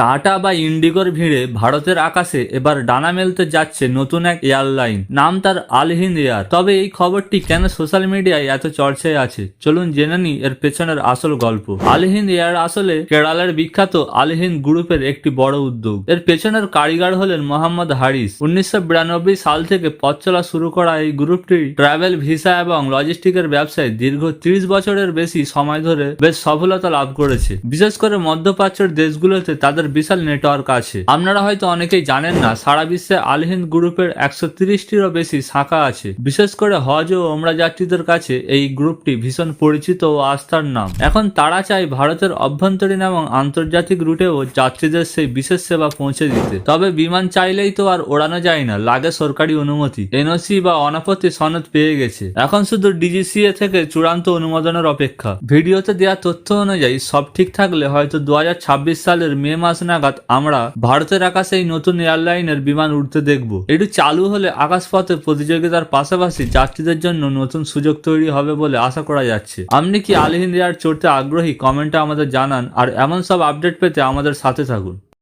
Tata বা ইন্ডিগোর ভিড়ে ভারতের আকাশে এবার ডানা মেলতে যাচ্ছে নতুন এক এয়ারলাইন। নাম তার আলহিন্দ এয়ার। তবে এই খবরটি কেন সোশ্যাল মিডিয়ায় এত চর্চায় আছে? চলুন জেনে নি এর পেছনের আসল গল্প। আলহিন্দ এয়ার আসলে কেরালার বিখ্যাত আলহিন্দ গ্রুপের একটি বড় উদ্যোগ। এর পেছনের কারিগর হলেন মোহাম্মদ হারিস। উনিশশো বিরানব্বই সাল থেকে পথ চলা শুরু করা এই গ্রুপটি ট্রাভেল ভিসা এবং লজিস্টিকের ব্যবসায় দীর্ঘ ত্রিশ বছরের বেশি সময় ধরে বেশ সফলতা লাভ করেছে। বিশেষ করে মধ্যপ্রাচ্যের দেশগুলোতে তাদের বিশাল নেটওয়ার্ক আছে। আপনারা হয়তো অনেকেই জানেন না, সারা বিশ্বে আলহিন্দ গ্রুপের একশো তিরিশটিরও বেশি শাখা আছে। বিশেষ করে হজ ও ওমরা যাত্রীদের কাছে এই গ্রুপটি ভীষণ পরিচিত ও আস্থার নাম। এখন তারা চায় ভারতের অভ্যন্তরীণ এবং আন্তর্জাতিক রুটেও যাত্রীদের সেই বিশেষ সেবা পৌঁছে দিতে। তবে বিমান চাইলেই তো আর ওড়ানো যায় না, লাগে সরকারি অনুমতি। এনওসি বা অনাপত্তি সনদ পেয়ে গেছে। এখন শুধু ডিজিসিএ থেকে চূড়ান্ত অনুমোদনের অপেক্ষা। ভিডিওতে দেওয়া তথ্য অনুযায়ী সব ঠিক থাকলে হয়তো দু হাজার ছাব্বিশ সালের মে মাস নাগাদ আমরা ভারতের আকাশে এই নতুন এয়ারলাইনের বিমান উঠতে দেখব। এটি চালু হলে আকাশপথে প্রতিযোগিতার পাশাপাশি যাত্রীদের জন্য নতুন সুযোগ তৈরি হবে বলে আশা করা যাচ্ছে। আপনি কি আলহিন্দ এয়ার চড়তে আগ্রহী? কমেন্টে আমাদের জানান। আর এমন সব আপডেট পেতে আমাদের সাথে থাকুন।